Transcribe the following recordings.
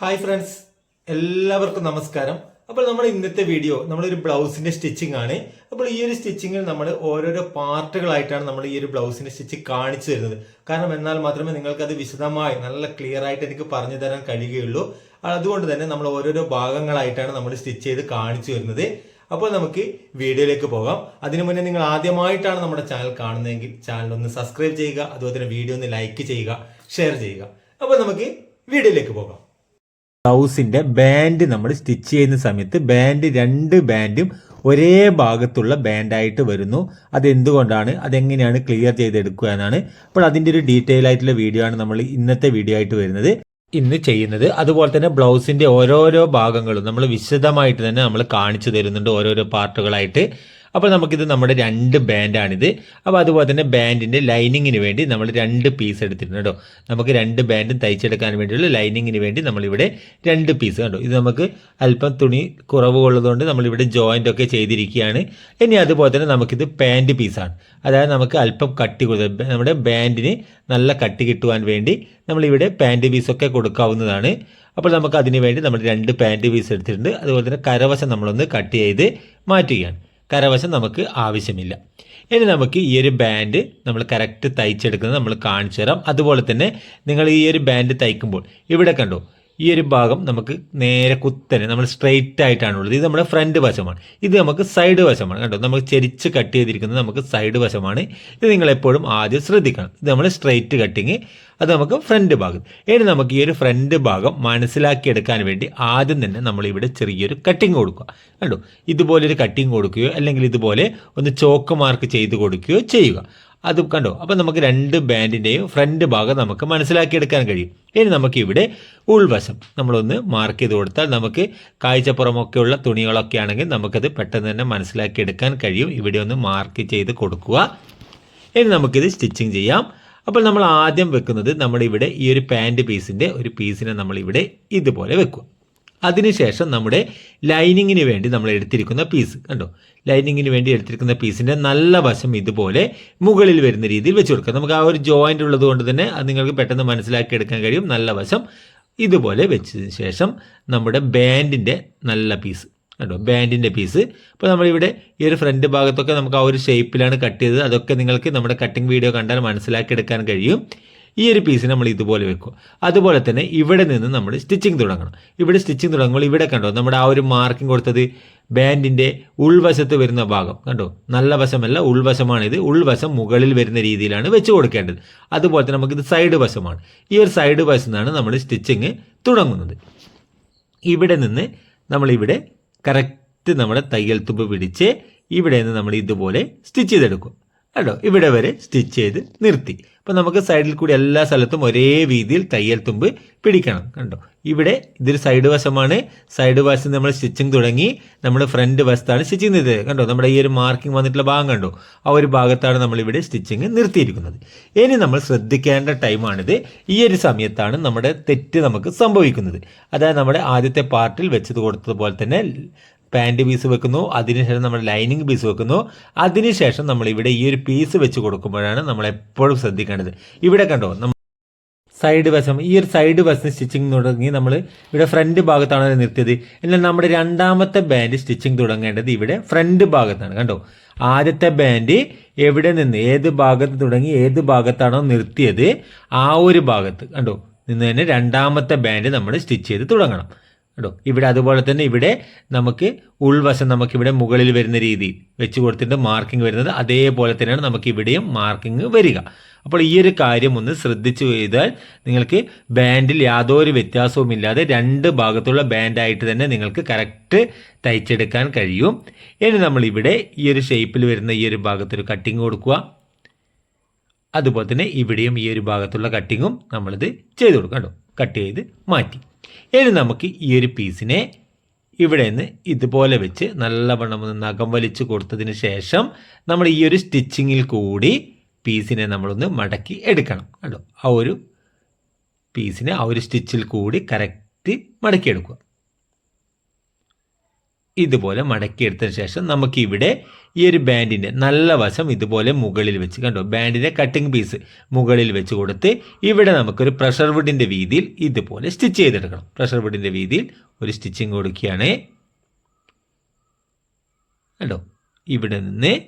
Hi friends എല്ലാവർക്കും നമസ്കാരം. അപ്പോൾ നമ്മൾ ഇന്നത്തെ വീഡിയോ നമ്മളൊരു ബ്ലൗസിന്റെ സ്റ്റിച്ചിങ് ആണ്. അപ്പോൾ ഈ ഒരു സ്റ്റിച്ചിങ്ങിൽ നമ്മൾ ഓരോരോ പാർട്ടുകളായിട്ടാണ് നമ്മൾ ഈ ഒരു ബ്ലൗസിന്റെ സ്റ്റിച്ച് കാണിച്ചു തരുന്നത്. കാരണം എന്നാൽ മാത്രമേ നിങ്ങൾക്ക് അത് വിശദമായി നല്ല ക്ലിയർ ആയിട്ട് എനിക്ക് പറഞ്ഞു തരാൻ കഴിയുകയുള്ളൂ. അതുകൊണ്ട് തന്നെ നമ്മൾ ഓരോരോ ഭാഗങ്ങളായിട്ടാണ് നമ്മൾ സ്റ്റിച്ച് ചെയ്ത് കാണിച്ചു തരുന്നത്. അപ്പോൾ നമുക്ക് വീഡിയോയിലേക്ക് പോകാം. അതിനു മുന്നേ നിങ്ങൾ ആദ്യമായിട്ടാണ് നമ്മുടെ ചാനൽ കാണുന്നതെങ്കിൽ ചാനൽ ഒന്ന് സബ്സ്ക്രൈബ് ചെയ്യുക. അതുപോലെ തന്നെ വീഡിയോ ഒന്ന് ലൈക്ക് ചെയ്യുക ഷെയർ ചെയ്യുക. അപ്പോൾ നമുക്ക് വീഡിയോയിലേക്ക് പോകാം. ബ്ലൗസിന്റെ ബാൻഡ് നമ്മൾ സ്റ്റിച്ച് ചെയ്യുന്ന സമയത്ത് ബാൻഡ് രണ്ട് ബാൻഡും ഒരേ ഭാഗത്തുള്ള ബാൻഡായിട്ട് വരുന്നു. അതെന്തുകൊണ്ടാണ്? അതെങ്ങനെയാണ് ക്ലിയർ ചെയ്തെടുക്കുക എന്നാണ്. അപ്പോൾ അതിന്റെ ഒരു ഡീറ്റെയിൽ ആയിട്ടുള്ള വീഡിയോ ആണ് നമ്മൾ ഇന്നത്തെ വീഡിയോ ആയിട്ട് വരുന്നത്. ഇന്ന് ചെയ്യുന്നത് അതുപോലെ തന്നെ ബ്ലൗസിന്റെ ഓരോരോ ഭാഗങ്ങളും നമ്മൾ വിശദമായിട്ട് തന്നെ നമ്മൾ കാണിച്ചു തരുന്നുണ്ട് ഓരോരോ പാർട്ടുകളായിട്ട്. അപ്പോൾ നമുക്കിത് നമ്മുടെ രണ്ട് ബാൻഡാണിത്. അപ്പോൾ അതുപോലെ തന്നെ ബാൻഡിന്റെ ലൈനിങ്ങിന് വേണ്ടി നമ്മൾ രണ്ട് പീസ് എടുത്തിട്ടുണ്ട് കേട്ടോ. നമുക്ക് രണ്ട് ബാൻഡും തയ്ച്ചെടുക്കാൻ വേണ്ടിയുള്ള ലൈനിങ്ങിന് വേണ്ടി നമ്മളിവിടെ രണ്ട് പീസ് കണ്ടു. ഇത് നമുക്ക് അല്പം തുണി കുറവ് ഉള്ളതുകൊണ്ട് നമ്മളിവിടെ ജോയിന്റ് ഒക്കെ ചെയ്തിരിക്കുകയാണ്. ഇനി അതുപോലെ തന്നെ നമുക്കിത് പാന്റ് പീസാണ്. അതായത് നമുക്ക് അല്പം കട്ടി കൂടുതൽ നമ്മുടെ ബാൻഡിന് നല്ല കട്ടി കിട്ടുവാൻ വേണ്ടി നമ്മളിവിടെ പാന്റ് പീസൊക്കെ കൊടുക്കാവുന്നതാണ്. അപ്പോൾ നമുക്ക് അതിന് വേണ്ടി നമ്മൾ രണ്ട് പാന്റ് പീസ് എടുത്തിട്ടുണ്ട്. അതുപോലെ തന്നെ കരവശം നമ്മളൊന്ന് കട്ട് ചെയ്ത് മാറ്റുകയാണ്. കരവശം നമുക്ക് ആവശ്യമില്ല. ഇനി നമുക്ക് ഈ ഒരു ബാൻഡ് നമ്മൾ കറക്റ്റ് തയ്ച്ചെടുക്കുന്നത് നമ്മൾ കാണിച്ചു തരാം അതുപോലെ തന്നെ നിങ്ങൾ ഈ ഒരു ബാൻഡ് തയ്ക്കുമ്പോൾ ഇവിടെ കണ്ടോ ഈ ഒരു ഭാഗം നമുക്ക് നേരെ കുത്തനെ നമ്മൾ സ്ട്രെയിറ്റ് ആയിട്ടാണുള്ളത് ഇത് നമ്മുടെ ഫ്രണ്ട് വശമാണ്. ഇത് നമുക്ക് സൈഡ് വശമാണ്. കേട്ടോ നമുക്ക് ചെരിച്ച് കട്ട് ചെയ്തിരിക്കുന്നത് നമുക്ക് സൈഡ് വശമാണ്. ഇത് നിങ്ങൾ എപ്പോഴും ആദ്യം ശ്രദ്ധിക്കണം. ഇത് നമ്മൾ സ്ട്രെയിറ്റ് കട്ടിങ് അത് നമുക്ക് ഫ്രണ്ട് ഭാഗം. ഇനി നമുക്ക് ഈ ഒരു ഫ്രണ്ട് ഭാഗം മനസ്സിലാക്കിയെടുക്കാൻ വേണ്ടി ആദ്യം തന്നെ നമ്മൾ ഇവിടെ ചെറിയൊരു കട്ടിങ് കൊടുക്കുക. കണ്ടോ? ഇതുപോലൊരു കട്ടിങ് കൊടുക്കുകയോ അല്ലെങ്കിൽ ഇതുപോലെ ഒന്ന് ചോക്ക് മാർക്ക് ചെയ്ത് കൊടുക്കുകയോ ചെയ്യുക. അത് കണ്ടോ? അപ്പം നമുക്ക് രണ്ട് ബാൻഡിന്റെയും ഫ്രണ്ട് ഭാഗം നമുക്ക് മനസ്സിലാക്കിയെടുക്കാൻ കഴിയും. ഇനി നമുക്ക് ഇവിടെ ഉൾവശം നമ്മളൊന്ന് മാർക്ക് ചെയ്ത് കൊടുത്താൽ നമുക്ക് കാഴ്ചപ്പുറമൊക്കെയുള്ള തുണികളൊക്കെ ആണെങ്കിൽ നമുക്കത് പെട്ടെന്ന് തന്നെ മനസ്സിലാക്കിയെടുക്കാൻ കഴിയും. ഇവിടെ ഒന്ന് മാർക്ക് ചെയ്ത് കൊടുക്കുക. ഇനി നമുക്കിത് സ്റ്റിച്ചിങ് ചെയ്യാം. അപ്പോൾ നമ്മൾ ആദ്യം വെക്കുന്നത് നമ്മുടെ ഇവിടെ ഈ ഒരു പാന്റ് പീസിന്റെ ഒരു പീസിനെ നമ്മളിവിടെ ഇതുപോലെ വെക്കുക. അതിനുശേഷം നമ്മുടെ ലൈനിങ്ങിന് വേണ്ടി നമ്മൾ എടുത്തിരിക്കുന്ന പീസ് കണ്ടോ? ലൈനിങ്ങിന് വേണ്ടി എടുത്തിരിക്കുന്ന പീസിന്റെ നല്ല വശം ഇതുപോലെ മുകളിൽ വരുന്ന രീതിയിൽ വെച്ച് കൊടുക്കുക നമുക്ക് ആ ഒരു ജോയിന്റ് ഉള്ളത് കൊണ്ട് തന്നെ അത് നിങ്ങൾക്ക് പെട്ടെന്ന് മനസ്സിലാക്കി എടുക്കാൻ കഴിയും. നല്ല വശം ഇതുപോലെ വെച്ചതിന് ശേഷം നമ്മുടെ ബാൻഡിന്റെ നല്ല പീസ് കണ്ടോ? ബാൻഡിന്റെ പീസ് അപ്പോൾ നമ്മളിവിടെ ഈ ഒരു ഫ്രണ്ട് ഭാഗത്തൊക്കെ നമുക്ക് ആ ഒരു ഷേപ്പിലാണ് കട്ട് ചെയ്തത്. അതൊക്കെ നിങ്ങൾക്ക് നമ്മുടെ കട്ടിംഗ് വീഡിയോ കണ്ടാൽ മനസ്സിലാക്കി എടുക്കാൻ കഴിയും. ഈ ഒരു പീസ് നമ്മൾ ഇതുപോലെ വെക്കുക അതുപോലെ തന്നെ ഇവിടെ നിന്ന് നമ്മൾ സ്റ്റിച്ചിങ് തുടങ്ങണം. ഇവിടെ സ്റ്റിച്ചിങ് തുടങ്ങുമ്പോൾ ഇവിടെ കണ്ടോ നമ്മുടെ ആ ഒരു മാർക്കിംഗ് കൊടുത്തത് ബാൻഡിന്റെ ഉൾവശത്ത് വരുന്ന ഭാഗം. കണ്ടോ? നല്ല വശമല്ല ഉൾവശമാണിത്. ഉൾവശം മുകളിൽ വരുന്ന രീതിയിലാണ് വെച്ച് കൊടുക്കേണ്ടത്. അതുപോലെ തന്നെ നമുക്കിത് സൈഡ് വശമാണ്. ഈ ഒരു സൈഡ് വശം നിന്നാണ് നമ്മൾ സ്റ്റിച്ചിങ് തുടങ്ങുന്നത്. ഇവിടെ നിന്ന് നമ്മളിവിടെ കറക്റ്റ് നമ്മുടെ തയ്യൽ തുമ്പ് പിടിച്ച് ഇവിടെ നിന്ന് നമ്മൾ ഇതുപോലെ സ്റ്റിച്ച് ചെയ്തെടുക്കും. കേട്ടോ ഇവിടെ വരെ സ്റ്റിച്ച് ചെയ്ത് നിർത്തി. അപ്പോൾ നമുക്ക് സൈഡിൽ കൂടി എല്ലാ സ്ഥലത്തും ഒരേ രീതിയിൽ തയ്യൽ തുമ്പ് പിടിക്കണം. കണ്ടോ? ഇവിടെ ഇതൊരു സൈഡ് വശമാണ്. സൈഡ് വശം നമ്മൾ സ്റ്റിച്ചിങ് തുടങ്ങി. നമ്മൾ ഫ്രണ്ട് വശത്താണ് സ്റ്റിച്ചിങ് ചെയ്തത് കണ്ടോ? നമ്മുടെ ഈ ഒരു മാർക്കിംഗ് വന്നിട്ടുള്ള ഭാഗം കണ്ടോ? ആ ഒരു ഭാഗത്താണ് നമ്മൾ ഇവിടെ സ്റ്റിച്ചിങ് നിർത്തിയിരിക്കുന്നത്. ഇനി നമ്മൾ ശ്രദ്ധിക്കേണ്ട ടൈമാണിത്. ഈ ഒരു സമയത്താണ് നമ്മുടെ തെറ്റ് നമുക്ക് സംഭവിക്കുന്നത്. അതായത് നമ്മുടെ ആദ്യത്തെ പാർട്ടിൽ വെച്ചത് കൊടുത്തതുപോലെ തന്നെ പാന്റ് പീസ് വെക്കുന്നു. അതിനുശേഷം നമ്മൾ ലൈനിങ് പീസ് വെക്കുന്നു. അതിനുശേഷം നമ്മൾ ഇവിടെ ഈ ഒരു പീസ് വെച്ച് കൊടുക്കുമ്പോഴാണ് നമ്മൾ എപ്പോഴും ശ്രദ്ധിക്കേണ്ടത്. ഇവിടെ കണ്ടോ സൈഡ് വശം ഈ ഒരു സൈഡ് വശം സ്റ്റിച്ചിങ് തുടങ്ങി നമ്മൾ ഇവിടെ ഫ്രണ്ട് ഭാഗത്താണ് നിർത്തിയത്. എന്നാൽ നമ്മുടെ രണ്ടാമത്തെ ബാൻഡ് സ്റ്റിച്ചിങ് തുടങ്ങേണ്ടത് ഇവിടെ ഫ്രണ്ട് ഭാഗത്താണ്. കണ്ടോ? ആദ്യത്തെ ബാൻഡ് എവിടെ നിന്ന് ഏത് ഭാഗത്ത് തുടങ്ങി ഏത് ഭാഗത്താണോ നിർത്തിയത് ആ ഒരു ഭാഗത്ത്. കണ്ടോ? നിന്ന് തന്നെ രണ്ടാമത്തെ ബാൻഡ് നമ്മൾ സ്റ്റിച്ച് ചെയ്ത് തുടങ്ങണം. കേട്ടോ ഇവിടെ അതുപോലെ തന്നെ ഇവിടെ നമുക്ക് ഉൾവശം നമുക്ക് ഇവിടെ മുകളിൽ വരുന്ന രീതിയിൽ വെച്ച് കൊടുത്തിട്ട് മാർക്കിംഗ് വരുന്നത് അതേപോലെ തന്നെയാണ് നമുക്ക് ഇവിടെയും മാർക്കിംഗ് വരിക. അപ്പോൾ ഈ ഒരു കാര്യം ഒന്ന് ശ്രദ്ധിച്ചു ചെയ്താൽ നിങ്ങൾക്ക് ബാൻഡിൽ യാതൊരു വ്യത്യാസവും ഇല്ലാതെ രണ്ട് ഭാഗത്തുള്ള ബാൻഡായിട്ട് തന്നെ നിങ്ങൾക്ക് കറക്റ്റ് തയ്ച്ചെടുക്കാൻ കഴിയും. ഇനി നമ്മൾ ഇവിടെ ഈ ഒരു ഷേപ്പിൽ വരുന്ന ഈ ഒരു ഭാഗത്തൊരു കട്ടിങ് കൊടുക്കുക. അതുപോലെ തന്നെ ഇവിടെയും ഈ ഒരു ഭാഗത്തുള്ള കട്ടിങ്ങും നമ്മളിത് ചെയ്ത് കൊടുക്കാം കേട്ടോ കട്ട് ചെയ്ത് മാറ്റി. ഇനി നമുക്ക് ഈ ഒരു പീസിനെ ഇവിടെ നിന്ന് ഇതുപോലെ വെച്ച് നല്ലവണ്ണം ഒന്ന് നഖം വലിച്ചു കൊടുത്തതിന് ശേഷം നമ്മൾ ഈ ഒരു സ്റ്റിച്ചിങ്ങിൽ കൂടി പീസിനെ നമ്മളൊന്ന് മടക്കി എടുക്കണം. കേട്ടോ ആ ഒരു പീസിനെ ആ ഒരു സ്റ്റിച്ചിൽ കൂടി കറക്റ്റ് മടക്കിയെടുക്കുക. ഇതുപോലെ മടക്കിയെടുത്തതിന് ശേഷം നമുക്കിവിടെ ഈ ഒരു ബാൻഡിന്റെ നല്ല വശം ഇതുപോലെ മുകളിൽ വെച്ച് കണ്ടോ? ബാൻഡിന്റെ കട്ടിംഗ് പീസ് മുകളിൽ വെച്ച് കൊടുത്ത് ഇവിടെ നമുക്കൊരു പ്രഷർ വുഡിന്റെ വീതിയിൽ ഇതുപോലെ സ്റ്റിച്ച് ചെയ്തെടുക്കണം. പ്രഷർ വുഡിന്റെ വീതിയിൽ ഒരു സ്റ്റിച്ചിങ് കൊടുക്കുകയാണ്. കണ്ടോ? ഇവിടെ നിന്ന്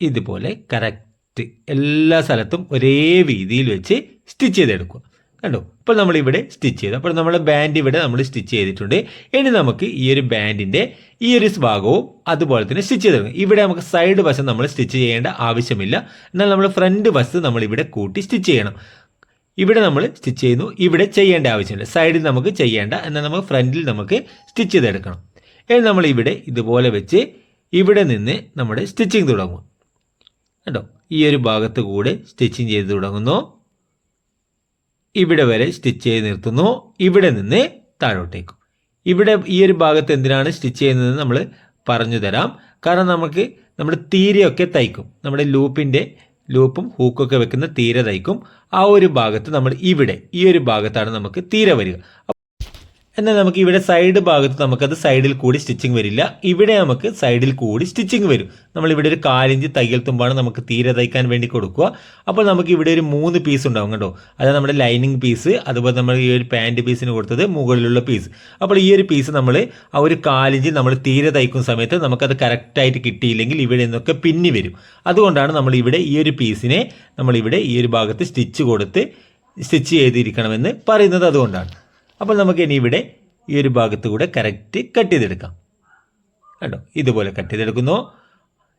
ഇതുപോലെ കറക്റ്റ് എല്ലാ സ്ഥലത്തും ഒരേ വീതിയിൽ വെച്ച് സ്റ്റിച്ച് ചെയ്തെടുക്കുക. കണ്ടോ? നമ്മൾ ഇവിടെ സ്റ്റിച്ച് ചെയ്തു. അപ്പോൾ നമ്മൾ ബാൻഡ് ഇവിടെ നമ്മൾ സ്റ്റിച്ച് ചെയ്തിട്ടുണ്ട്. ഇനി നമുക്ക് ഈ ഒരു ബാൻഡിന്റെ ഈ ഒരു ഭാഗവും അതുപോലെ തന്നെ സ്റ്റിച്ച് ചെയ്തെടുക്കും ഇവിടെ നമുക്ക് സൈഡ് വശം നമ്മൾ സ്റ്റിച്ച് ചെയ്യേണ്ട ആവശ്യമില്ല. എന്നാൽ നമ്മൾ ഫ്രണ്ട് വശത്ത് നമ്മളിവിടെ കൂട്ടി സ്റ്റിച്ച് ചെയ്യണം. ഇവിടെ നമ്മൾ സ്റ്റിച്ച് ചെയ്യുന്നു. ഇവിടെ ചെയ്യേണ്ട ആവശ്യമില്ല. സൈഡിൽ നമുക്ക് ചെയ്യേണ്ട. എന്നാൽ നമുക്ക് ഫ്രണ്ടിൽ നമുക്ക് സ്റ്റിച്ച് ചെയ്തെടുക്കണം. ഇനി നമ്മൾ ഇവിടെ ഇതുപോലെ വെച്ച് ഇവിടെ നിന്ന് നമ്മുടെ സ്റ്റിച്ചിങ് തുടങ്ങും. കേട്ടോ ഈ ഒരു ഭാഗത്ത് കൂടെ സ്റ്റിച്ചിങ് ചെയ്ത് തുടങ്ങുന്നു. ഇവിടെ വരെ സ്റ്റിച്ച് ചെയ്ത് നിർത്തുന്നു. ഇവിടെ നിന്ന് താഴോട്ടേക്കും. ഇവിടെ ഈ ഒരു ഭാഗത്ത് എന്തിനാണ് സ്റ്റിച്ച് ചെയ്യുന്നത് നമ്മൾ പറഞ്ഞു തരാം. കാരണം നമുക്ക് നമ്മുടെ തീരയൊക്കെ തയ്ക്കും. നമ്മുടെ ലൂപ്പിന്റെ ലൂപ്പും ഹൂക്കൊക്കെ വെക്കുന്ന തീര തയ്ക്കും. ആ ഒരു ഭാഗത്ത് നമ്മൾ ഇവിടെ ഈ ഒരു ഭാഗത്താണ് നമുക്ക് തീര വരിക. എന്നാൽ നമുക്ക് ഇവിടെ സൈഡ് ഭാഗത്ത് നമുക്കത് സൈഡിൽ കൂടി സ്റ്റിച്ചിങ് വരില്ല. ഇവിടെ നമുക്ക് സൈഡിൽ കൂടി സ്റ്റിച്ചിങ് വരും. നമ്മൾ ഇവിടെ ഒരു കാലിഞ്ച് തയ്യൽ തുമ്പാണ് നമുക്ക് തീരെ തയ്ക്കാൻ വേണ്ടി കൊടുക്കുക. അപ്പോൾ നമുക്ക് ഇവിടെ ഒരു മൂന്ന് പീസ് ഉണ്ടാവും കേട്ടോ അതായത് നമ്മുടെ ലൈനിങ് പീസ് അതുപോലെ നമ്മൾ ഈ ഒരു പാന്റ് പീസിന് കൊടുത്തത് മുകളിലുള്ള പീസ് അപ്പോൾ ഈ ഒരു പീസ് നമ്മൾ ആ ഒരു കാലിഞ്ച് നമ്മൾ തീരെ തയ്ക്കുന്ന സമയത്ത് നമുക്കത് കറക്റ്റായിട്ട് കിട്ടിയില്ലെങ്കിൽ ഇവിടെ നിന്നൊക്കെ പിന്നി വരും. അതുകൊണ്ടാണ് നമ്മൾ ഇവിടെ ഈ ഒരു പീസിനെ നമ്മളിവിടെ ഈ ഒരു ഭാഗത്ത് സ്റ്റിച്ച് കൊടുത്ത് സ്റ്റിച്ച് ചെയ്തിരിക്കണമെന്ന് പറയുന്നത് അതുകൊണ്ടാണ്. അപ്പോൾ നമുക്ക് ഇനി ഇവിടെ ഈ ഒരു ഭാഗത്ത് കൂടെ കറക്റ്റ് കട്ട് ചെയ്തെടുക്കാം. കണ്ടോ? ഇതുപോലെ കട്ട് ചെയ്തെടുക്കുന്നു.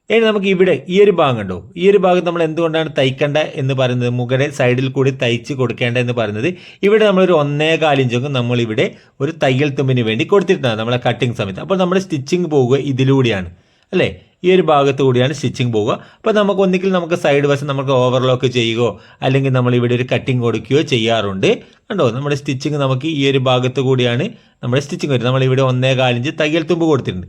ഇനി നമുക്ക് ഇവിടെ ഈ ഒരു ഭാഗം ഉണ്ടോ ഈ ഒരു ഭാഗം നമ്മൾ എന്തുകൊണ്ടാണ് തയ്ക്കേണ്ട എന്ന് പറയുന്നത്? മുകളിൽ സൈഡിൽ കൂടി തയ്ച്ച് കൊടുക്കേണ്ട എന്ന് പറയുന്നത്. ഇവിടെ നമ്മളൊരു ഒന്നേ കാലിഞ്ചൊക്കെ നമ്മൾ ഇവിടെ ഒരു തയ്യൽ തുമ്പിന് വേണ്ടി കൊടുത്തിട്ടുണ്ടാകും നമ്മളെ കട്ടിങ് സമയത്ത്. അപ്പോൾ നമ്മുടെ സ്റ്റിച്ചിങ് പോകുക ഇതിലൂടെയാണ്. അല്ലേ? ഈ ഒരു ഭാഗത്ത് കൂടിയാണ് സ്റ്റിച്ചിങ് പോവുക. അപ്പോൾ നമുക്ക് ഒന്നിക്കിൽ നമുക്ക് സൈഡ് വശം നമുക്ക് ഓവർലോക്ക് ചെയ്യുകയോ അല്ലെങ്കിൽ നമ്മൾ ഇവിടെ ഒരു കട്ടിങ് കൊടുക്കുകയോ ചെയ്യാറുണ്ട്. കണ്ടോ? നമ്മുടെ സ്റ്റിച്ചിങ് നമുക്ക് ഈ ഒരു ഭാഗത്ത് കൂടിയാണ് നമ്മുടെ സ്റ്റിച്ചിങ് വരുന്നത്. നമ്മളിവിടെ ഒന്നേ കാലിഞ്ച് തയ്യൽ തുമ്പ് കൊടുത്തിട്ടുണ്ട്.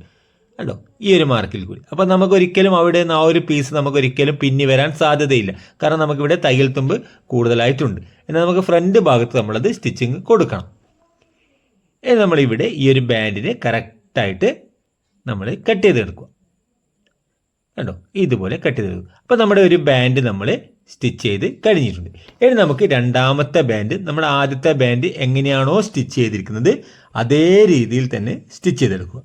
കണ്ടോ? ഈ ഒരു മാർക്കിൽ കൂടി. അപ്പോൾ നമുക്കൊരിക്കലും അവിടെ നിന്ന് ആ ഒരു പീസ് നമുക്കൊരിക്കലും പിന്നി വരാൻ സാധ്യതയില്ല. കാരണം നമുക്കിവിടെ തയ്യൽ തുമ്പ് കൂടുതലായിട്ടുണ്ട്. എന്നാൽ നമുക്ക് ഫ്രണ്ട് ഭാഗത്ത് നമ്മളത് സ്റ്റിച്ചിങ് കൊടുക്കണം. ഇനി നമ്മളിവിടെ ഈ ഒരു ബാൻഡിനെ കറക്റ്റായിട്ട് നമ്മൾ കട്ട് ചെയ്തെടുക്കുക. കണ്ടോ? ഇതുപോലെ കട്ട് ചെയ്ത് അപ്പോൾ നമ്മുടെ ഒരു ബാൻഡ് നമ്മൾ സ്റ്റിച്ച് ചെയ്ത് കഴിഞ്ഞിട്ടുണ്ട്. ഇനി നമുക്ക് രണ്ടാമത്തെ ബാൻഡ് നമ്മുടെ ആദ്യത്തെ ബാൻഡ് എങ്ങനെയാണോ സ്റ്റിച്ച് ചെയ്തിരിക്കുന്നത് അതേ രീതിയിൽ തന്നെ സ്റ്റിച്ച് ചെയ്തെടുക്കുക.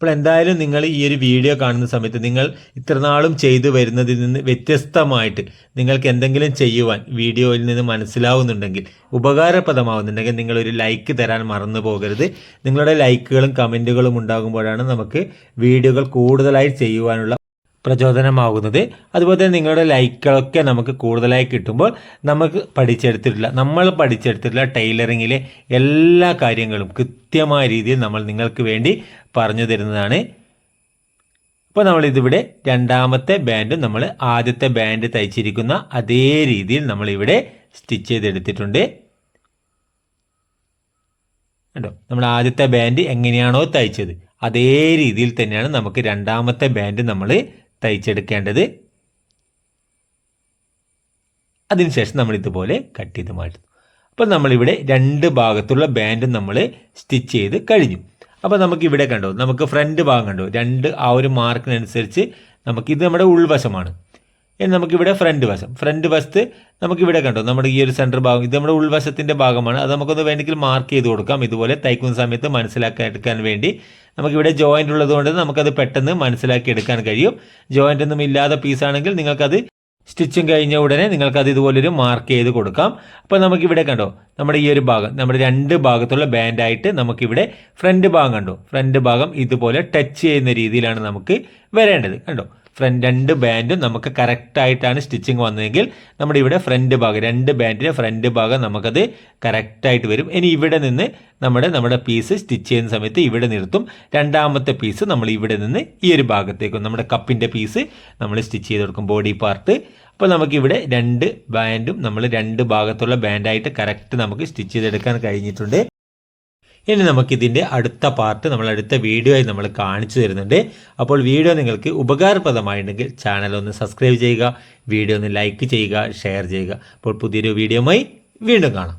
അപ്പോൾ എന്തായാലും നിങ്ങൾ ഈ ഒരു വീഡിയോ കാണുന്ന സമയത്ത് നിങ്ങൾ ഇത്രനാളും ചെയ്തു വരുന്നതിൽ നിന്ന് വ്യത്യസ്തമായിട്ട് നിങ്ങൾക്ക് എന്തെങ്കിലും ചെയ്യുവാൻ വീഡിയോയിൽ നിന്ന് മനസ്സിലാവുന്നുണ്ടെങ്കിൽ ഉപകാരപ്രദമാവുന്നുണ്ടെങ്കിൽ നിങ്ങളൊരു ലൈക്ക് തരാൻ മറന്നു പോകരുത്. നിങ്ങളുടെ ലൈക്കുകളും കമന്റുകളും ഉണ്ടാകുമ്പോഴാണ് നമുക്ക് വീഡിയോകൾ കൂടുതലായി ചെയ്യുവാനുള്ള പ്രചോദനമാകുന്നത്. അതുപോലെ തന്നെ നിങ്ങളുടെ ലൈക്കുകളൊക്കെ നമുക്ക് കൂടുതലായി കിട്ടുമ്പോൾ നമുക്ക് പഠിച്ചെടുത്തിട്ടുള്ള നമ്മൾ പഠിച്ചെടുത്തിട്ടുള്ള ടൈലറിങ്ങിലെ എല്ലാ കാര്യങ്ങളും കൃത്യമായ രീതിയിൽ നമ്മൾ നിങ്ങൾക്ക് വേണ്ടി പറഞ്ഞു തരുന്നതാണ്. അപ്പോൾ നമ്മളിതിവിടെ രണ്ടാമത്തെ ബാൻഡ് നമ്മൾ ആദ്യത്തെ ബാൻഡ് തയ്ച്ചിരിക്കുന്ന അതേ രീതിയിൽ നമ്മളിവിടെ സ്റ്റിച്ച് ചെയ്തെടുത്തിട്ടുണ്ട്. കണ്ടോ? നമ്മൾ ആദ്യത്തെ ബാൻഡ് എങ്ങനെയാണോ തയ്ച്ചത് അതേ രീതിയിൽ തന്നെയാണ് നമുക്ക് രണ്ടാമത്തെ ബാൻഡ് നമ്മൾ തയ്ച്ചെടുക്കേണ്ടത്. അതിനുശേഷം നമ്മൾ ഇതുപോലെ കട്ട് ചെയ്ത് മാറ്റുന്നു. അപ്പോൾ നമ്മളിവിടെ രണ്ട് ഭാഗത്തുള്ള ബാൻഡ് നമ്മൾ സ്റ്റിച്ച് ചെയ്ത് കഴിഞ്ഞു. അപ്പോൾ നമുക്ക് ഇവിടെ കണ്ടോ നമുക്ക് ഫ്രണ്ട് ഭാഗം കണ്ടോ? രണ്ട് ആ ഒരു മാർക്കിനനുസരിച്ച് നമുക്ക് ഇത് നമ്മുടെ ഉൾവശമാണ്. ഇനി നമുക്കിവിടെ ഫ്രണ്ട് വശം. ഫ്രണ്ട് വശത്ത് നമുക്കിവിടെ കണ്ടോ നമ്മുടെ ഈ ഒരു സെന്റർ ഭാഗം ഇത് നമ്മുടെ ഉൾവശത്തിന്റെ ഭാഗമാണ്. അത് നമുക്കൊന്ന് വേണമെങ്കിൽ മാർക്ക് ചെയ്ത് കൊടുക്കാം. ഇതുപോലെ തയ്ക്കുന്ന സമയത്ത് മനസ്സിലാക്കാൻ എടുക്കാൻ വേണ്ടി നമുക്കിവിടെ ജോയിന്റ് ഉള്ളതുകൊണ്ട് നമുക്കത് പെട്ടെന്ന് മനസ്സിലാക്കി എടുക്കാൻ കഴിയും. ജോയിന്റ് ഒന്നും ഇല്ലാത്ത പീസാണെങ്കിൽ നിങ്ങൾക്കത് സ്റ്റിച്ചും കഴിഞ്ഞ ഉടനെ നിങ്ങൾക്കത് ഇതുപോലൊരു മാർക്ക് ചെയ്ത് കൊടുക്കാം. അപ്പോൾ നമുക്കിവിടെ കണ്ടോ നമ്മുടെ ഈ ഒരു ഭാഗം നമ്മുടെ രണ്ട് ഭാഗത്തുള്ള ബാൻഡായിട്ട് നമുക്കിവിടെ ഫ്രണ്ട് ഭാഗം കണ്ടോ? ഫ്രണ്ട് ഭാഗം ഇതുപോലെ ടച്ച് ചെയ്യുന്ന രീതിയിലാണ് നമുക്ക് വരേണ്ടത്. കണ്ടോ? ഫ്രണ്ട് രണ്ട് ബാൻഡും നമുക്ക് കറക്റ്റായിട്ടാണ് സ്റ്റിച്ചിങ് വന്നതെങ്കിൽ നമ്മുടെ ഇവിടെ ഫ്രണ്ട് ഭാഗം രണ്ട് ബാൻഡിന്റെ ഫ്രണ്ട് ഭാഗം നമുക്കത് കറക്റ്റായിട്ട് വരും. ഇനി ഇവിടെ നിന്ന് നമ്മുടെ നമ്മുടെ പീസ് സ്റ്റിച്ച് ചെയ്യുന്ന സമയത്ത് ഇവിടെ നിർത്തും. രണ്ടാമത്തെ പീസ് നമ്മൾ ഇവിടെ നിന്ന് ഈ ഒരു ഭാഗത്തേക്കും നമ്മുടെ കപ്പിന്റെ പീസ് നമ്മൾ സ്റ്റിച്ച് ചെയ്ത് കൊടുക്കും ബോഡി പാർട്ട് അപ്പോൾ നമുക്കിവിടെ രണ്ട് ബാൻഡും നമ്മൾ രണ്ട് ഭാഗത്തുള്ള ബാൻഡായിട്ട് കറക്റ്റ് നമുക്ക് സ്റ്റിച്ച് ചെയ്തെടുക്കാൻ കഴിഞ്ഞിട്ടുണ്ട്. ഇനി നമുക്കിതിന്റെ അടുത്ത പാർട്ട് നമ്മൾ അടുത്ത വീഡിയോ ആയി നമ്മൾ കാണിച്ചു തരുന്നുണ്ട്. അപ്പോൾ വീഡിയോ നിങ്ങൾക്ക് ഉപകാരപ്രദമായിട്ടുണ്ടെങ്കിൽ ചാനൽ ഒന്ന് സബ്സ്ക്രൈബ് ചെയ്യുക വീഡിയോ ഒന്ന് ലൈക്ക് ചെയ്യുക ഷെയർ ചെയ്യുക. അപ്പോൾ പുതിയൊരു വീഡിയോയുമായി വീണ്ടും കാണാം.